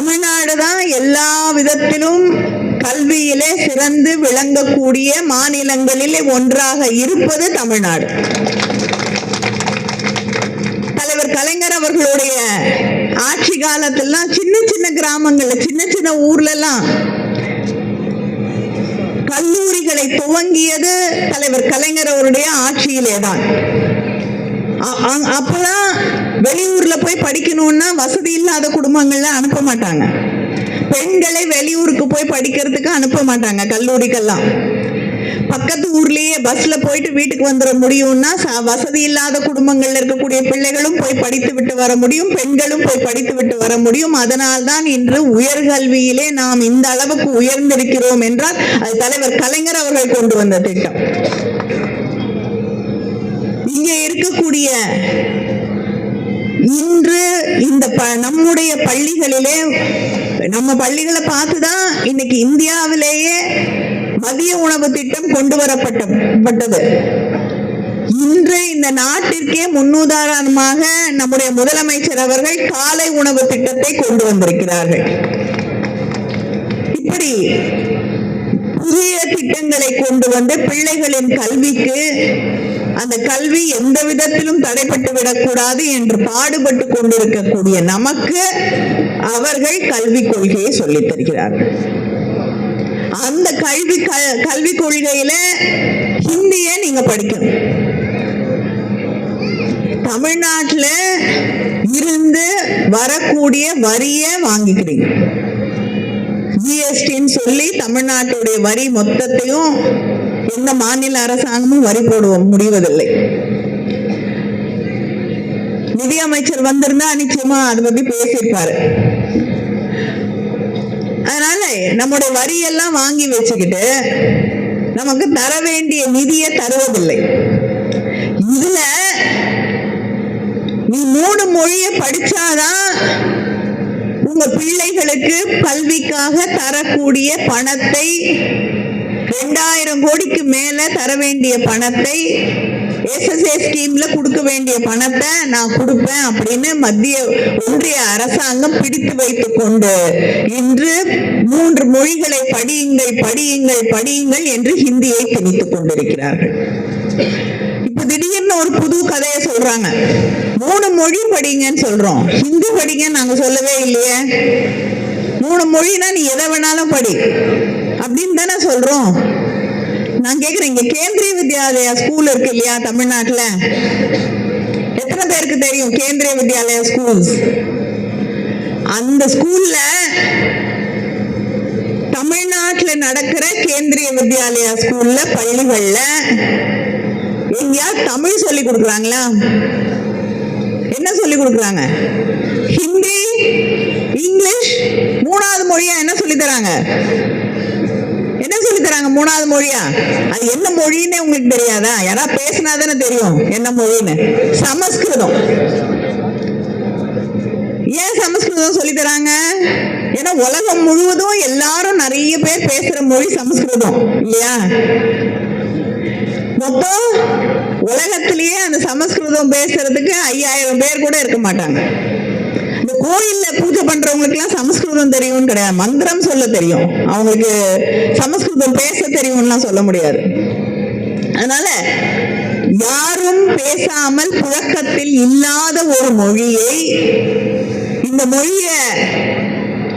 தமிழ்நாடு தான் எல்லா விதத்திலும் கல்வியிலே சிறந்து விளங்கக்கூடிய மாநிலங்களிலே ஒன்றாக இருப்பது தமிழ்நாடு. தலைவர் கலைஞர் அவர்களுடைய ஆட்சி காலத்திலாம் சின்ன சின்ன கிராமங்கள்ல சின்ன சின்ன ஊர்ல எல்லாம் கல்லூரிகளை துவங்கியது தலைவர் கலைஞர் அவருடைய ஆட்சியிலே தான் அப்பதான் வெளியூர்ல போய் படிக்கணும்னா வசதி இல்லாத குடும்பங்கள்ல அனுப்ப மாட்டாங்க. பெண்களை வெளியூருக்கு போய் படிக்கிறதுக்கு அனுப்ப மாட்டாங்க கல்லூரிக்கெல்லாம். பக்கத்து ஊர்லயே பஸ்ல போயிட்டு வீட்டுக்கு வந்துட முடியும்னா வசதி இல்லாத குடும்பங்கள்ல இருக்கக்கூடிய பிள்ளைகளும் போய் படித்து விட்டு வர முடியும் பெண்களும் போய் படித்து விட்டு வர முடியும். அதனால்தான் இன்று உயர்கல்வியிலே நாம் இந்த அளவுக்கு உயர்ந்திருக்கிறோம் என்றால் அது தலைவர் கலைஞர் அவர்கள் கொண்டு வந்த திட்டம். இங்கே இருக்கக்கூடிய இன்று இந்த நம்முடைய பள்ளிகளிலே நம்ம பள்ளிகளை பார்த்துதான் இன்னைக்கு இந்தியாவிலேயே மதிய உணவு திட்டம் கொண்டு வரப்பட்டது இன்று இந்த நாட்டிற்கே முன்னுதாரணமாக நம்முடைய முதலமைச்சர் அவர்கள் காலை உணவு திட்டத்தை கொண்டு வந்திருக்கிறார்கள். இப்படி புதிய திட்டங்களை கொண்டு வந்து பிள்ளைகளின் கல்விக்கு அந்த கல்வி எந்த விதத்திலும் தடைப்பட்டு விடக்கூடாது என்று பாடுபட்டு கொண்டிருக்கக்கூடிய நமக்கு அவர்கள் கல்விக் கொள்கையை சொல்லித் தருகிறார்கள். அந்த கல்வி க- கல்விக் கொள்கையில ஹிந்திய நீங்க படிக்கணும். தமிழ்நாட்டுல இருந்து வரக்கூடிய வரிய வாங்கிக்கிறீங்க. ஜிஎஸ்டின்னு சொல்லி தமிழ்நாட்டுடைய வரி மொத்தத்தையும் எந்த மாநில அரசாங்கமும் வரி போடுவ முடிவதில்லை. நிதியமைச்சர் வந்திருந்தா நிச்சயமா அதை பத்தி பேசியிருப்பாரு. அதனால நம்முடைய வரியெல்லாம் வாங்கி வச்சுக்கிட்டு நமக்கு தர வேண்டிய நிதியை தருவதில்லை. இதுல நீ மூணு மொழியை படிச்சாதான் உங்க பிள்ளைகளுக்கு கல்விக்காக தரக்கூடிய பணத்தை ரெண்டாயிரம் கோடிக்கு மேல தர வேண்டிய பணத்தை எஸ்எஸ்ஏ ஸ்கீம்ல கொடுக்க வேண்டிய பணத்தை நான் கொடுப்பேன் அப்படின்னு மத்திய ஒன்றிய அரசாங்கம் பிடித்து வைத்துக் கொண்டு இன்று மூன்று மொழிகளை படியுங்கள் படியுங்கள் படியுங்கள் என்று ஹிந்தியை திணித்துக் கொண்டிருக்கிறார்கள். இப்ப திடீர்னு ஒரு புது கதையை சொல்றாங்க. மூணு மொழி படிங்கன்னு சொல்றோம். ஹிந்தி படிங்க நாங்க சொல்லவே இல்லையே. மூணு மொழினா நீ எதை வேணாலும் படி. அப்படின்னு தானே சொல்றோம். நான் கேக்குறேன் இங்க கேந்திரிய வித்யாலயா ஸ்கூல் இருக்கு இல்லையா தமிழ்நாட்டுல? எத்தனை பேருக்கு தெரியும் கேந்திரிய வித்யாலயா ஸ்கூல்ஸ் அந்த ஸ்கூல்ல தமிழ்நாட்டுல நடக்கிற கேந்திரிய வித்யாலயா ஸ்கூல்ல பள்ளிகள்ல எங்கேயா தமிழ் சொல்லி கொடுக்குறாங்களா? என்ன சொல்லி கொடுக்குறாங்க? ஹிந்தி இங்கிலீஷ் மூணாவது மொழியா என்ன சொல்லி தராங்க? என்ன சொல்லி தராங்க மூணாவது மொழியா? அது என்ன மொழின்னு உங்களுக்கு தெரியாதா? யாராவது பேசினா தானே தெரியும் என்ன மொழின்னு. சமஸ்கிருதம். ஏன் சமஸ்கிருதம் சொல்லி தராங்க ஏன்னா உலகம் முழுவதும் எல்லாரும் நிறைய பேர் பேசுற மொழி சமஸ்கிருதம் இல்லையா? மொத்தம் உலகத்திலேயே அந்த சமஸ்கிருதம் பேசுறதுக்கு ஐயாயிரம் பேர் கூட இருக்க மாட்டாங்க. கோயில்ல பூஜை பண்றவங்களுக்கு எல்லாம் சமஸ்கிருதம் தெரியும்னு கிடையாது. மந்திரம் சொல்ல தெரியும். அவங்களுக்கு சமஸ்கிருதம் பேச தெரியும்லாம் சொல்ல முடியாது. அதனால யாரும் பேசாமல் புழக்கத்தில் இல்லாத ஒரு மொழியை இந்த மொழிய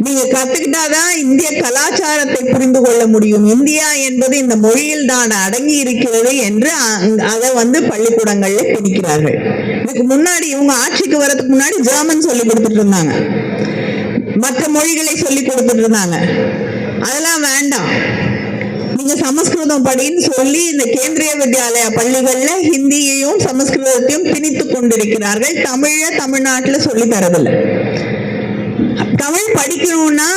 நீங்க கத்துக்கிட்டாதான் இந்திய கலாச்சாரத்தை புரிந்து கொள்ள முடியும். இந்தியா என்பது இந்த மொழியில் தான் அடங்கி இருக்கிறது என்று அதை வந்து பள்ளிக்கூடங்கள்ல திணிக்கிறார்கள் இதுக்கு முன்னாடி இவங்க ஆட்சிக்கு வரதுக்கு முன்னாடி ஜெர்மன் சொல்லி கொடுத்துட்டு இருந்தாங்க. மற்ற மொழிகளை சொல்லி கொடுத்துட்டு இருந்தாங்க. அதெல்லாம் வேண்டாம். நீங்க சமஸ்கிருதம் படின்னு சொல்லி இந்த கேந்திரிய வித்யாலயா பள்ளிகள்ல ஹிந்தியையும் சமஸ்கிருதத்தையும் திணித்து கொண்டிருக்கிறார்கள். தமிழ தமிழ்நாட்டுல சொல்லி தரதில்லை. தமிழ் படிக்கணும்னா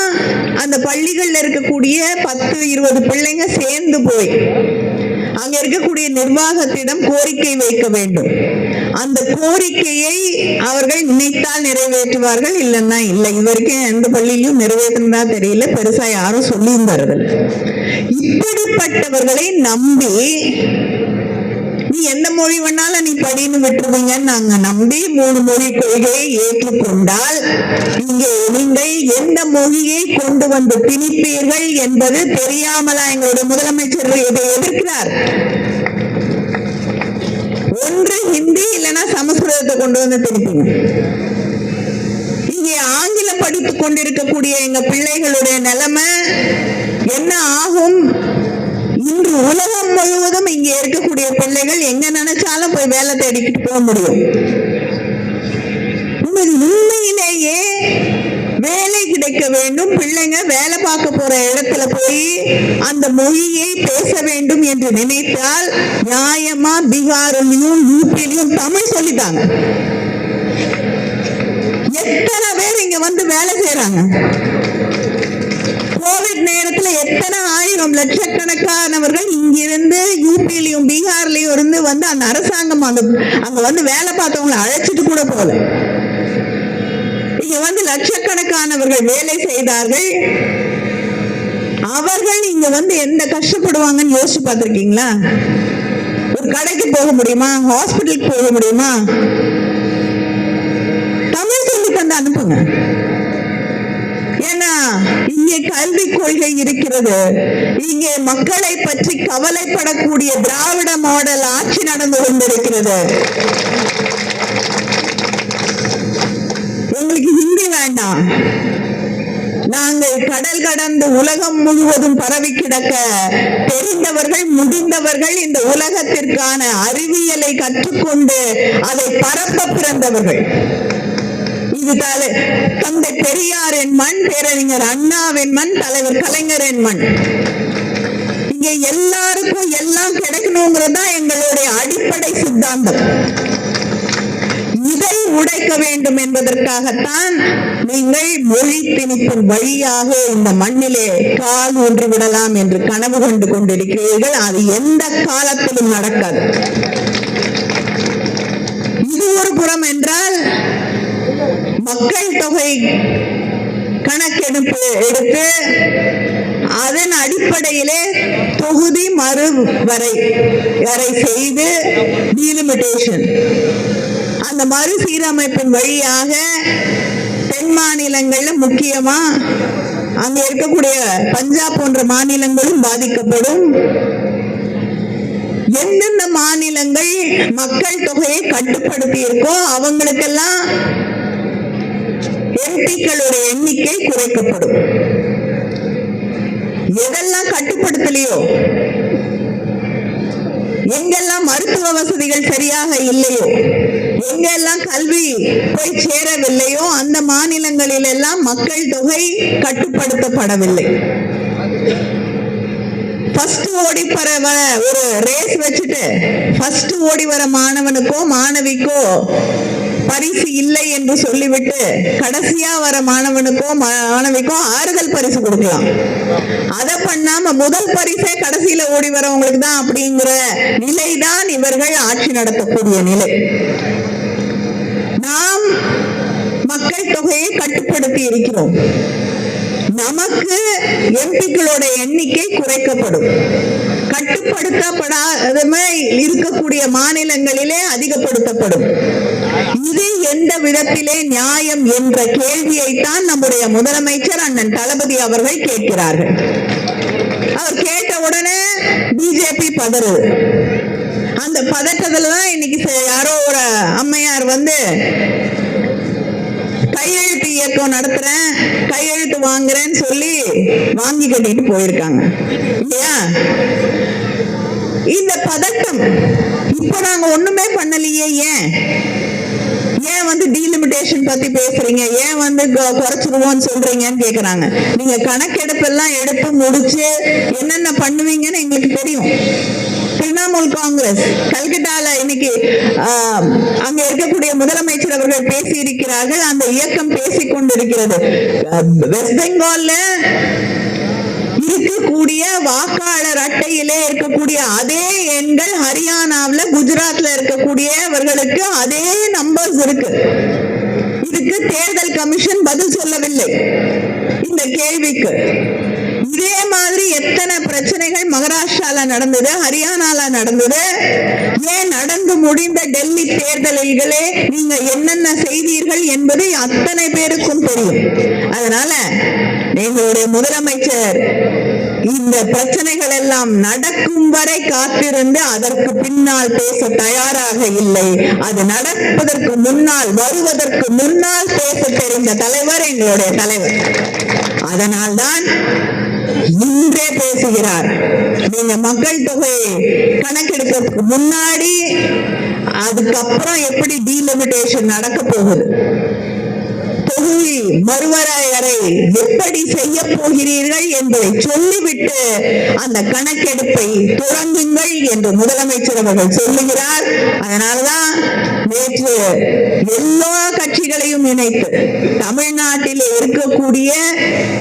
அந்த பள்ளிகள்ல இருக்கக்கூடிய பத்து இருபது பிள்ளைங்க சேர்ந்து போய் அங்க இருக்கக்கூடிய நிர்வாகத்திடம் கோரிக்கை வைக்க வேண்டும். அந்த கோரிக்கையை அவர்கள் நினைத்தால் நிறைவேற்றுவார்கள் இல்லைன்னா இல்லை. இது வரைக்கும் எந்த பள்ளியிலும் நிறைவேற்றினதா தெரியல. பெருசா யாரும் சொல்லியிருந்தார்கள். இப்படிப்பட்டவர்களை நம்பி நீ எந்த மொழி வேணாலும் நீ படின்னு விட்டுருவீங்கன்னு நாங்க நம்பி மூணு மொழி கொள்கையை ஏற்றுக்கொண்டால் இங்கே நீங்கள் எந்த மொழியை கொண்டு வந்து திணிப்பீர்கள் என்பது தெரியாமலா எங்களுடைய முதலமைச்சர் இதை எதிர்க்கிறார். ஒன்று ஹிந்தி இல்லைன்னா சமஸ்கிருதத்தை கொண்டு வந்து திணிப்பீங்க. இங்கே ஆங்கிலம் படித்துக் கொண்டிருக்கக்கூடிய எங்க பிள்ளைகளுடைய நிலைமை உலகம் முழுவதும் இங்க இருக்கக்கூடிய பிள்ளைகள் எங்க நினைச்சாலும் போய் வேலை தேடிக்கிட்டு போக முடியும். உண்மை- உண்மையிலேயே வேலை கிடைக்க வேண்டும். பிள்ளைங்க வேலை பார்க்க போற இடத்துல போய் அந்த மொழியை பேச வேண்டும் என்று நினைத்தால் நியாயமா பீகாரிலையும் யூபிலையும் தமிழ் சொல்லிட்டாங்க. எத்தனை பேர் இங்க வந்து வேலை செய்யறாங்க கோவிட் நேரத்துல எத்தனை ஆயிரம் லட்சக்கணக்கானவர்கள் இங்கிருந்து யூபிலையும் பீகார்லயும் இருந்து வந்து அந்த அரசாங்கம் அந்த அங்க வந்து வேலை பார்த்தவங்களை அழைச்சிட்டு கூட போல இங்க வந்து லட்சக்கணக்கானவர்கள் வேலை செய்தார்கள். அவர்கள் இங்க வந்து எந்த கஷ்டப்படுவாங்கன்னு யோசிச்சு பார்த்திருக்கீங்களா? ஒரு கடைக்கு போக முடியுமா? ஹாஸ்பிட்டலுக்கு போக முடியுமா? தமிழ் சொல்லி தந்து அனுப்புங்க. இங்கே கல்வி கொள்கை இருக்கிறது. இங்கே மக்களை பற்றி கவலைப்படக்கூடிய திராவிட மாடல் ஆட்சி நடந்து கொண்டிருக்கிறது. உங்களுக்கு ஹிந்தி வேண்டாம். நாங்கள் கடல் கடந்து உலகம் முழுவதும் பரவி கிடக்க தெரிந்தவர்கள் முடிந்தவர்கள் இந்த உலகத்திற்கான அறிவியலை கற்றுக்கொண்டு அதை பரப்ப பிறந்தவர்கள். விட்டாலே தந்தை பெரியார் என் மண் பேரறிஞர் அண்ணாவின் மண் தலைவர் கலைஞர் என் மண். இங்க எல்லாருக்கும் எல்லாம் கிடைக்கணுங்கிறது தான் எங்களுடைய அடிப்படை சித்தாந்தம். இதை உடைக்க வேண்டும் என்பதற்காகத்தான் நீங்கள் மொழி திணிப்பின் வழியாக இந்த மண்ணிலே கால் ஊன்றி விடலாம் என்று கனவு கொண்டு கொண்டிருக்கிறீர்கள். அது எந்த காலத்திலும் நடக்காது. இது ஒரு புறம் என்றால் மக்கள் தொகை கணக்கெடுப்பு எடுத்து அதன் அடிப்படையிலே தொகுதி மறு வரை வரை செய்து டீலிமிட்டேஷன் அந்த மறு சீரமைப்பின் வழியாக தென் மாநிலங்கள்ல முக்கியமா அங்க இருக்கக்கூடிய பஞ்சாப் போன்ற மாநிலங்களும் பாதிக்கப்படும். எந்தெந்த மாநிலங்கள் மக்கள் தொகையை கட்டுப்படுத்தி இருக்கோ அவங்களுக்கெல்லாம் எம்பிக்களுடைய எண்ணிக்கை குறைக்கப்படும். எதெல்லாம் கட்டுப்படுத்தலையோ? எங்கெல்லாம் மருத்துவ வசதிகள் சரியாக இல்லையோ? எங்கெல்லாம் கல்வி போய் சேரவில்லையோ? அந்த மாநிலங்களில் எல்லாம் மக்கள் தொகை கட்டுப்படுத்தப்படவில்லை. ஃபர்ஸ்ட் ஓடி வர வர- ஒரு ரேஸ் வச்சுட்டு ஃபர்ஸ்ட் ஓடி வர மாணவனுக்கோ மாணவிக்கோ பரிசு இல்லை என்று சொல்லிவிட்டு கடைசியா வர மாணவனுக்கோ மாணவிக்கோ ஆறுதல் பரிசு கொடுக்கலாம். அதை பண்ணாம முதல் பரிசே கடைசியில ஓடி வரவங்களுக்கு தான் அப்படிங்கிற நிலைதான் இவர்கள் ஆட்சி நடத்தக்கூடிய நிலை. நாம் மக்கள் தொகையை கட்டுப்படுத்தி இருக்கிறோம். நமக்கு எம்பிக்களோட எண்ணிக்கை குறைக்கப்படும். கட்டுப்படுத்தப்படாத இருக்கக்கூடிய மாநிலங்களிலே அதிகப்படுத்தப்படும். இது எந்த விதத்திலே நியாயம் என்ற கேள்வியைத்தான் நம்முடைய முதலமைச்சர் அண்ணன் தளபதி அவர்கள் கேட்கிறார்கள். அவர் கேட்ட உடனே பிஜேபி பதறுது அந்த பதட்டத்துல தான் இன்னைக்கு யாரோ ஒரு அம்மையார் வந்து கையெழுத்து இயக்கம் நடத்துறேன் கையெழுத்து வாங்குறேன்னு சொல்லி வாங்கி கட்டிட்டு போயிருக்காங்க. இல்லையா? இந்த பதட்டம் இப்ப நாங்க ஒண்ணுமே பண்ணலையே ஏன்? ஏன் வந்து டீலிமிட்டேஷன் பத்தி பேசுறீங்க? ஏன் வந்து குறைச்சிருவோம்னு சொல்றீங்கன்னு கேக்குறாங்க. நீங்க கணக்கெடுப்பெல்லாம் எடுத்து முடிச்சு என்னென்ன பண்ணுவீங்கன்னு எங்களுக்கு தெரியும். திரிணாமுல் காங்கிரஸ் கல்கட்டால இன்னைக்கு அங்க இருக்கக்கூடிய முதலமைச்சர் அவர்கள் பேசி இருக்கிறார்கள் அந்த இயக்கம் பேசிக் கொண்டிருக்கிறது வெஸ்ட் பெங்கால்ல இருக்கக்கூடிய வாக்காளர் அட்டையிலே இருக்கக்கூடிய அதே எண்கள் ஹரியானாவில குஜராத்ல இருக்கக்கூடியவர்களுக்கு அதே நம்பர்ஸ் இருக்கு. இதுக்கு தேர்தல் கமிஷன் பதில் சொல்லவில்லை. இந்த கேள்விக்கு. இதே மாதிரி எத்தனை பிரச்சனைகள் மகாராஷ்டிரால நடந்தது ஹரியானால நடந்தது? ஏன் நடந்து முடிந்த டெல்லி தேர்தல்களே நீங்க என்னென்ன செய்தீர்கள் என்பது அத்தனை பேருக்கும் தெரியும். அதனால எங்களுடைய முதலமைச்சர் இந்த பிரச்சனைகள் எல்லாம் நடக்கும் வரை காத்திருந்து அதற்கு பின்னால் பேச தயாராக இல்லை. அது நடப்பதற்கு முன்னால் வருவதற்கு முன்னால் பேச தெரிந்த தலைவர் எங்களுடைய தலைவர். அதனால்தான் இன்றே பேசுகிறார். நீங்க மக்கள் தொகை கணக்கெடுக்கிறதுக்கு முன்னாடி அதுக்கப்புறம் எப்படி டீலிமிட்டேஷன் நடக்க போகுது? தொகுதி மறுவரையறை எப்படி செய்ய போகிறீர்கள் என்பதை சொல்லிவிட்டு அந்த கணக்கெடுப்பை தொடங்குங்கள் என்று முதலமைச்சர் அவர்கள் சொல்லுகிறார். அதனால்தான் நேற்று எல்லா கட்சிகளையும் இணைத்து தமிழ்நாட்டில் இருக்கக்கூடிய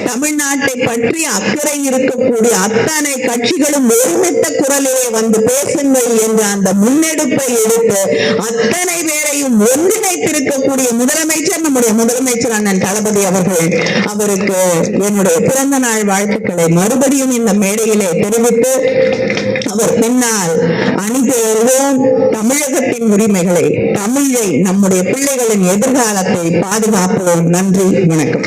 தமிழ்நாட்டை பற்றி அக்கறை இருக்கக்கூடிய அத்தனை கட்சிகளும் ஒருமித்த குரலிலே வந்து பேசுங்கள் என்ற அந்த முன்னெடுப்பை எடுத்து அத்தனை பேரையும் ஒன்றிணைத்திருக்கக்கூடிய முதலமைச்சர் நம்முடைய முதலமைச்சர் அண்ணன் தளபதி அவர்கள் அவருக்கு என்னுடைய பிறந்த நாள் வாழ்த்துக்களை மறுபடியும் இந்த மேடையிலே தெரிவித்து அவர் பின்னால் அணி தேர்வோம் தமிழகத்தின் உரிமைகளை. தமிழை நம்முடைய பிள்ளைகளின் எதிர்காலத்தை பாதுகாப்போம் நன்றி வணக்கம்.